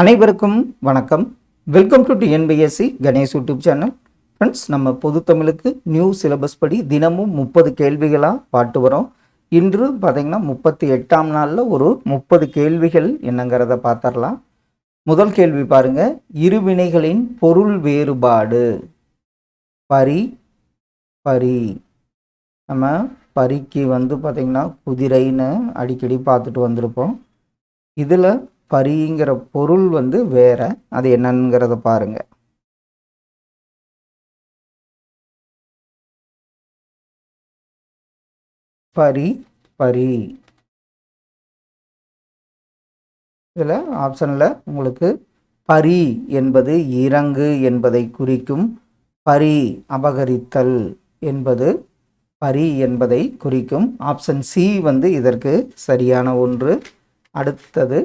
அனைவருக்கும் வணக்கம். Welcome to TNPSC Ganesh YouTube channel. Friends நம்ம பொது தமிழுக்கு நியூ சிலபஸ் படி தினமும் முப்பது கேள்விகளாக பாட்டு வரோம். இன்று பார்த்தீங்கன்னா முப்பத்தி எட்டாம் நாளில் ஒரு முப்பது கேள்விகள் என்னங்கிறத பார்த்துடலாம் முதல் கேள்வி பாருங்கள் இருவினைகளின் பொருள் வேறுபாடு. பரி பரி. நம்ம பரிக்கு வந்து பார்த்திங்கன்னா குதிரைன்னு அடிக்கடி பார்த்துட்டு வந்திருப்போம். இதில் பரிங்கிற பொருள் வந்து வேற. அது என்னங்கிறத பாருங்க. பரி பரி. இதில் ஆப்ஷனில் உங்களுக்கு பரி என்பது இறங்கு என்பதை குறிக்கும் பரி அபகரித்தல் என்பது பரி என்பதை குறிக்கும். ஆப்ஷன் சி வந்து இதற்கு சரியான ஒன்று. அடுத்தது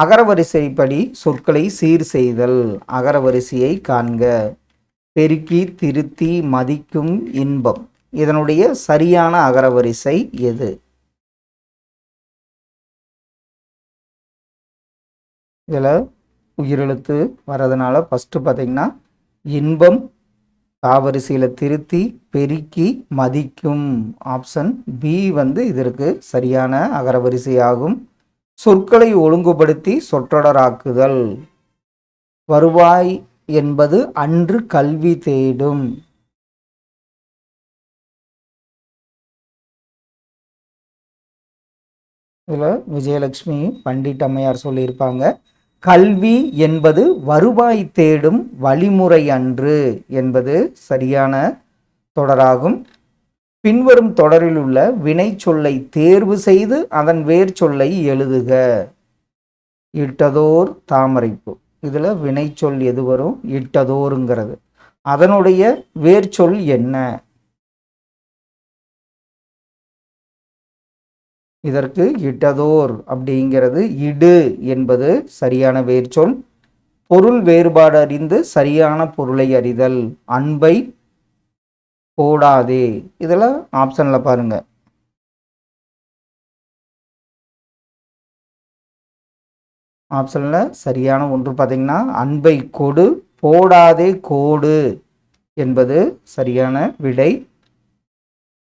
அகரவரிசைப்படி சொற்களை சீர் செய்தல் அகரவரிசையை காண்க. பெருக்கி திருத்தி மதிக்கும் இன்பம். இதனுடைய சரியான அகரவரிசை எது? இதில் உயிரெழுத்து வர்றதுனால ஃபஸ்ட்டு பார்த்தீங்கன்னா இன்பம் தாவரிசையில் திருத்தி பெருக்கி மதிக்கும். ஆப்ஷன் பி வந்து இதற்கு சரியான அகரவரிசையாகும். சொற்களை ஒழுங்குபடுத்தி சொற்றொடராக்குதல். வருவாய் என்பது அன்று கல்வி தேடும். இதில் விஜயலட்சுமி பண்டிட் அம்மையார் சொல்லியிருப்பாங்க கல்வி என்பது வருவாய் தேடும் வழிமுறை அன்று என்பது சரியான தொடராகும். பின்வரும் தொடரில் உள்ள வினை சொல்லை தேர்வு செய்து அதன் வேர் சொல்லை எழுதுக. இட்டதோர் தாமரைப்பு. இதில் வினை சொல் எது வரும்? இட்டதோருங்கிறது. அதனுடைய வேர் சொல் என்ன? இதற்கு இட்டதோர் அப்படிங்கிறது இடு என்பது சரியான வேர்ச்சொல் பொருள் வேறுபாடு அறிந்து சரியான பொருளை அறிதல். அன்பை போடாதே. இதில் ஆப்ஷனில் பாருங்க. ஆப்ஷனில் சரியான ஒன்று பார்த்தீங்கன்னா அன்பை கொடு போடாதே கோடு என்பது சரியான விடை.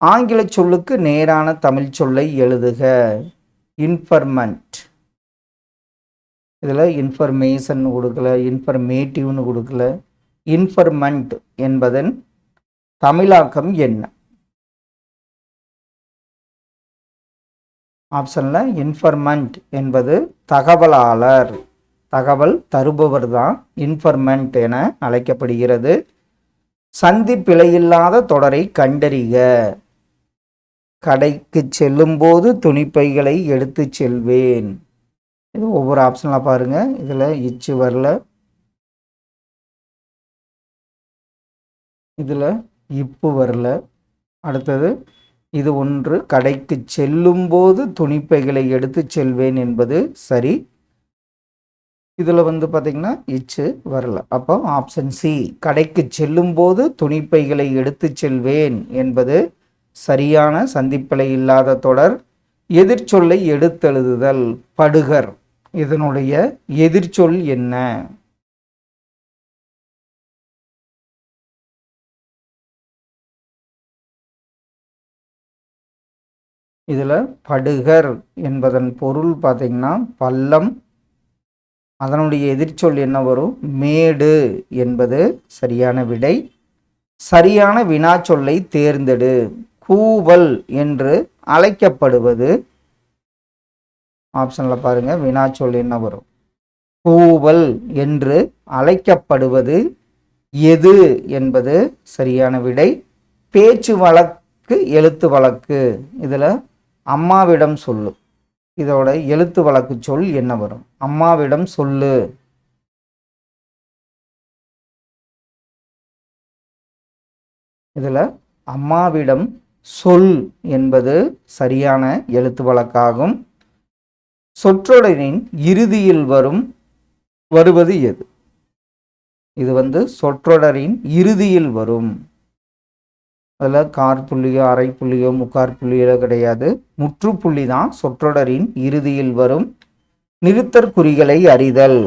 ஆங்கில சொல்லுக்கு நேரான தமிழ் சொல்லை எழுதுக. இன்ஃபர்மண்ட் இதில் இன்ஃபர்மேஷன் கொடுக்கல இன்ஃபர்மேட்டிவ்னு கொடுக்கல. இன்ஃபர்மண்ட் என்பதன் தமிழாக்கம் என்ன? ஆப்ஷனில் இன்ஃபர்மெண்ட் என்பது தகவலாளர். தகவல் தருபவர் தான் இன்ஃபர்மெண்ட் என அழைக்கப்படுகிறது. சந்தி பிழையில்லாத தொடரை கண்டறிக. கடைக்கு செல்லும்போது துணிப்பைகளை எடுத்து செல்வேன். இது ஒவ்வொரு ஆப்ஷனில் பாருங்க. இதில் இச்சு வரல. இதில் இப்போ வரல. அடுத்தது இது ஒன்று கடைக்கு செல்லும்போது துணிப்பைகளை எடுத்து செல்வேன் என்பது சரி. இதில் வந்து பார்த்திங்கன்னா இச்சு வரல. அப்போ ஆப்ஷன் சி கடைக்கு செல்லும்போது துணிப்பைகளை எடுத்து செல்வேன் என்பது சரியான சந்திப்பிழை இல்லாத தொடர். எதிர்ச்சொல்லை எடுத்தெழுதுதல் படுகர். இதனுடைய எதிர்ச்சொல் என்ன? இதில் படுகர் என்பதன் பொருள் பார்த்திங்கன்னா பள்ளம். அதனுடைய எதிர்ச்சொல் என்ன வரும்? மேடு என்பது சரியான விடை. சரியான வினாச்சொல்லை தேர்ந்தெடு. கூவல் என்று அழைக்கப்படுவது. ஆப்ஷனில் பாருங்கள் வினாச்சொல் என்ன வரும்? கூவல் என்று அழைக்கப்படுவது எது என்பது சரியான விடை. பேச்சு வழக்கு எழுத்து வழக்கு. இதில் அம்மாவிடம் சொல்லு. இதோட எழுத்து வழக்கு சொல் என்ன வரும்? அம்மாவிடம் சொல்லு. இதில் அம்மாவிடம் சொல் என்பது சரியான எழுத்து வழக்காகும். சொற்றொடரின் இறுதியில் வரும் வருவது எது? இது வந்து சொற்றொடரின் இறுதியில் வரும். அதில் கார் புள்ளியோ அரை புள்ளியோ முக்கார் புள்ளியோ கிடையாது. முற்றுப்புள்ளி தான் சொற்றொடரின் இறுதியில் வரும். நிறுத்தற்குறிகளை அறிதல்.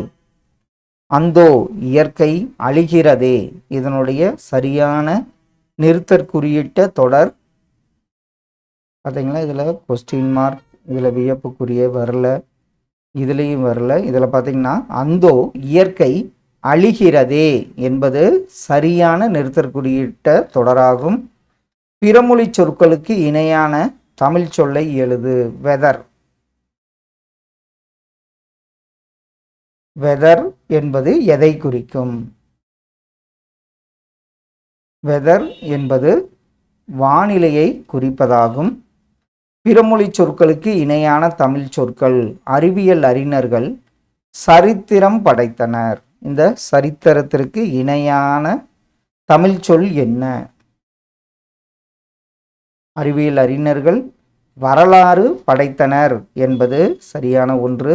அந்தோ இயற்கை அழிகிறதே. இதனுடைய சரியான நிறுத்தற்குறியிட்ட தொடர். பார்த்தீங்களா இதில் கொஸ்டின் மார்க் இதில் வியப்புக்குரிய வரல. இதுலேயும் வரல. இதில் பார்த்தீங்கன்னா அந்தோ இயற்கை அழிகிறதே என்பது சரியான நிறுத்தற்குறியிட்ட தொடராகும். பிறமொழி சொற்களுக்கு இணையான தமிழ் சொல்லை எழுது. வெதர். வெதர் என்பது எதை குறிக்கும்? வெதர் என்பது வானிலையை குறிப்பதாகும். பிறமொழி சொற்களுக்கு இணையான தமிழ் சொற்கள் அறிவியல் அறிஞர்கள் சரித்திரம் படைத்தனர். இந்த சரித்திரத்திற்கு இணையான தமிழ் சொல் என்ன? அறிவியல் அறிஞர்கள் வரலாறு படைத்தனர் என்பது சரியான ஒன்று.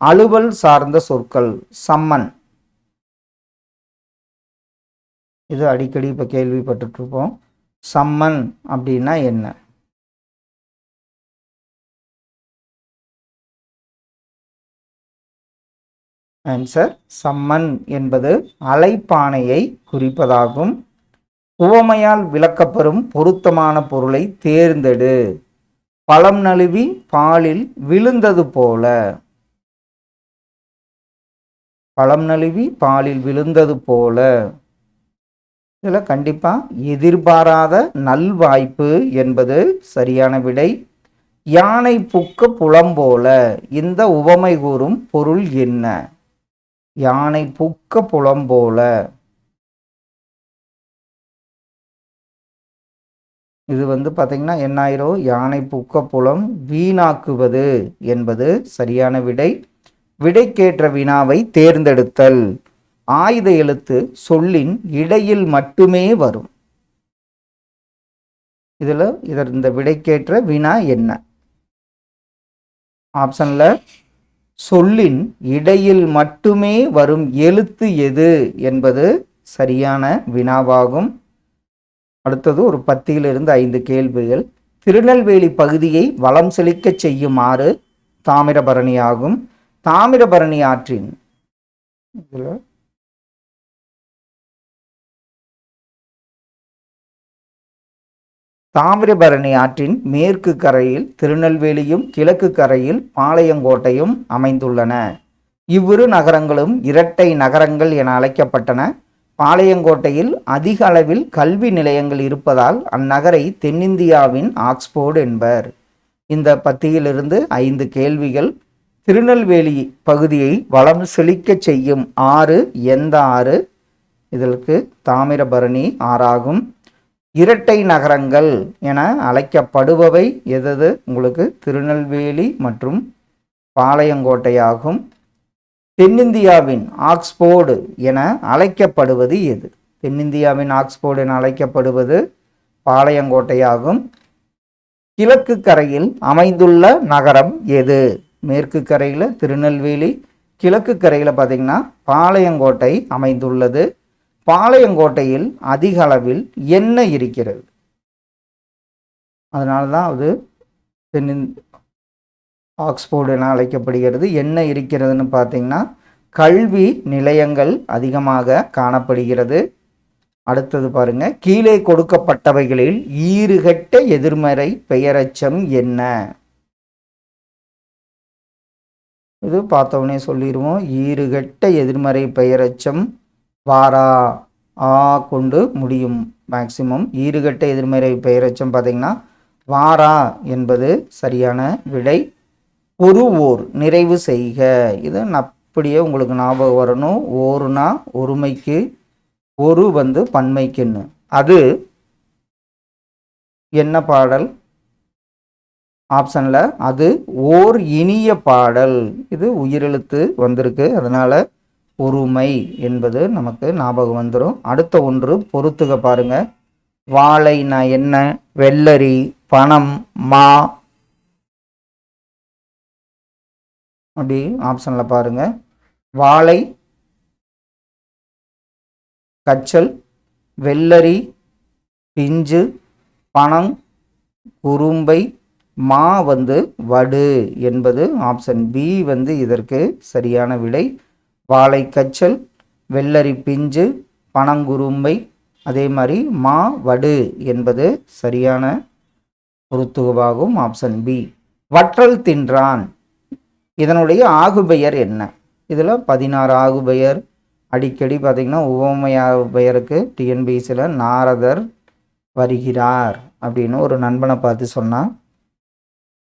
அலுவல் சார்ந்த சொற்கள் சம்மன். இது அடிக்கடி இப்போ கேள்விப்பட்டுருப்போம். சம்மன் அப்படின்னா என்ன? ஆன்சர் சம்மன் என்பது அலைப்பானையை குறிப்பதாகும். உவமையால் விளக்கப்பெறும் பொருத்தமான பொருளை தேர்ந்தெடு. பழம் நழுவி பாலில் விழுந்தது போல. பழம் நழுவி பாலில் விழுந்தது போல. இதில் கண்டிப்பாக எதிர்பாராத நல்வாய்ப்பு என்பது சரியான விடை. யானை புக்க புலம் போல. இந்த உவமை கூறும் பொருள் என்ன? யானை புக்க புலம் போல. இது வந்து பார்த்தீங்கன்னா என்னாயிரம் யானை புக்கப்புலம் வீணாக்குவது என்பது சரியான விடை. விடைக்கேற்ற வினாவை தேர்ந்தெடுத்தல். ஆயுத எழுத்து சொல்லின் இடையில் மட்டுமே வரும். இதில் இதர் இந்த விடைக்கேற்ற வினா என்ன? ஆப்ஷனில் சொல்லின் இடையில் மட்டுமே வரும் எழுத்து எது என்பது சரியான வினாவாகும். அடுத்தது ஒரு பத்தியிலிருந்து ஐந்து கேள்விகள். திருநெல்வேலி பகுதியை வளம் செழிக்கச் செய்யுமாறு தாமிரபரணி ஆகும் தாமிரபரணி ஆற்றின் இதில் தாமிரபரணி ஆற்றின் மேற்கு கரையில் திருநெல்வேலியும் கிழக்கு கரையில் பாளையங்கோட்டையும் அமைந்துள்ளன. இவ்விரு நகரங்களும் இரட்டை நகரங்கள் என அழைக்கப்பட்டன. பாளையங்கோட்டையில் அதிக அளவில் கல்வி நிலையங்கள் இருப்பதால் அந்நகரை தென்னிந்தியாவின் ஆக்ஸ்போர்டு என்பர். இந்த பத்தியிலிருந்து ஐந்து கேள்விகள். திருநெல்வேலி பகுதியை வளம் செழிக்கச் செய்யும் ஆறு எந்த ஆறு? இதற்கு தாமிரபரணி ஆறாகும். இரட்டை நகரங்கள் என அழைக்கப்படுபவை எதது? உங்களுக்கு திருநெல்வேலி மற்றும் பாளையங்கோட்டையாகும். தென்னிந்தியாவின் ஆக்ஸ்போர்டு என அழைக்கப்படுவது எது? தென்னிந்தியாவின் ஆக்ஸ்போர்டு என அழைக்கப்படுவது பாளையங்கோட்டையாகும். கிழக்கு கரையில் அமைந்துள்ள நகரம் எது? மேற்கு கரையில் திருநெல்வேலி கிழக்கு கரையில் பார்த்திங்கன்னா பாளையங்கோட்டை அமைந்துள்ளது. பாளையங்கோட்டையில் அதிக அளவில் என்ன இருக்கிறது. அதனால தான் அது தென்னின் ஆக்ஸ்போர்டு என அழைக்கப்படுகிறது. என்ன இருக்கிறதுன்னு பார்த்தீங்கன்னா கல்வி நிலையங்கள் அதிகமாக காணப்படுகிறது. அடுத்தது பாருங்க கீழே கொடுக்கப்பட்டவைகளில் ஈறுகட்ட எதிர்மறை பெயரச்சம் என்ன? இது பார்த்தவொடனே சொல்லிடுவோம் ஈறுகட்ட எதிர்மறை பெயரச்சம் வாரா ஆ கொண்டு முடியும் மேக்சிமம். ஈறுகட்ட எதிர்மறை பெயரச்சம் பார்த்தீங்கன்னா வாரா என்பது சரியான விடை. ஒரு ஓர் நிறைவு செய்க. இது அப்படியே உங்களுக்கு ஞாபகம் வரணும். ஓருனா ஒருமைக்கு ஒரு வந்து பன்மைக்குன்னு. அது என்ன பாடல்? ஆப்ஷனில் அது ஓர் இனிய பாடல். இது உயிரெழுத்து வந்திருக்கு. அதனால் ஒருமை என்பது நமக்கு ஞாபகம் வந்துடும் அடுத்த ஒன்று பொறுத்துக பாருங்க. வாழைனா என்ன? வெள்ளரி பணம் மா அப்படி ஆப்ஷனில் பாருங்கள் வாழை கச்சல் வெள்ளரி பிஞ்சு பணம் குறும்பை மா வந்து வடு என்பது ஆப்ஷன் பி வந்து இதற்கு சரியான விடை. வாழைக்கச்சல் வெள்ளரி பிஞ்சு பனங்குரும்பை அதே மாதிரி மா வடு என்பது சரியான பொருத்துகவாகும் ஆப்ஷன் பி வற்றல் தின்றான். இதனுடைய ஆகுபெயர் என்ன? இதில் பதினாறு ஆகுபெயர். அடிக்கடி பார்த்திங்கன்னா உவமையாக பெயருக்கு டிஎன்பிசியில் நாரதர் வருகிறார் அப்படின்னு ஒரு நண்பனை பார்த்து சொன்னால்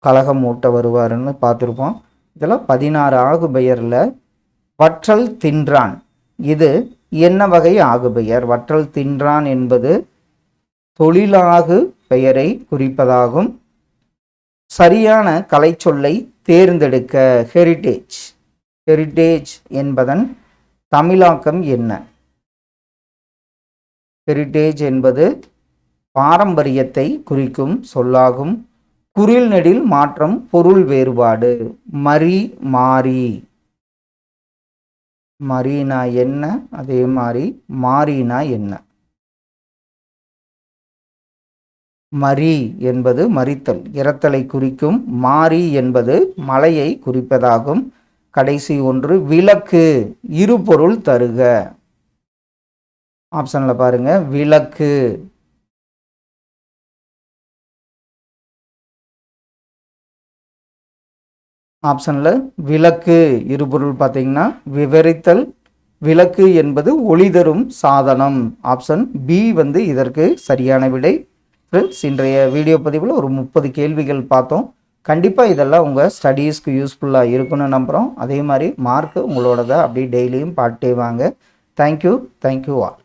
கலகம் மூட்ட வருவாருன்னு பார்த்துருப்போம். இதில் பதினாறு ஆகுபெயரில் வற்றல் தின்றான். இது என்ன வகை ஆகுபெயர்? வற்றல் தின்றான் என்பது தொழிலாகு பெயரை குறிப்பதாகும். சரியான கலைச்சொல்லை தேர்ந்தெடுக்க ஹெரிட்டேஜ் ஹெரிட்டேஜ் என்பதன் தமிழாக்கம் என்ன? ஹெரிட்டேஜ் என்பது பாரம்பரியத்தை குறிக்கும் சொல்லாகும். குரில் நெடில் மாற்றம் பொருள் வேறுபாடு. மரி மாறி. மரீனா என்ன? அதே மாதிரி மாறினா என்ன? மரி என்பது மரித்தல் இறத்தலை குறிக்கும் மாரி என்பது மலையை குறிப்பதாகும். கடைசி ஒன்று விளக்கு இருபொருள் தருக. ஆப்ஷனில் பாருங்க விளக்கு. ஆப்ஷனில் விளக்கு இருபொருள் பார்த்தீங்கன்னா விவரித்தல். விளக்கு என்பது ஒளி தரும் சாதனம். ஆப்ஷன் பி வந்து இதற்கு சரியான விடை. ஃப்ரெண்ட்ஸ் இன்றைய வீடியோ பதிவில் ஒரு முப்பது கேள்விகள் பார்த்தோம். கண்டிப்பாக இதெல்லாம் உங்கள் ஸ்டடீஸ்க்கு யூஸ்ஃபுல்லாக இருக்குன்னு நம்புகிறோம் அதே மாதிரி மார்க்கு உங்களோடதை அப்படியே டெய்லியும் பாட்டே வாங்க. Thank you thank you all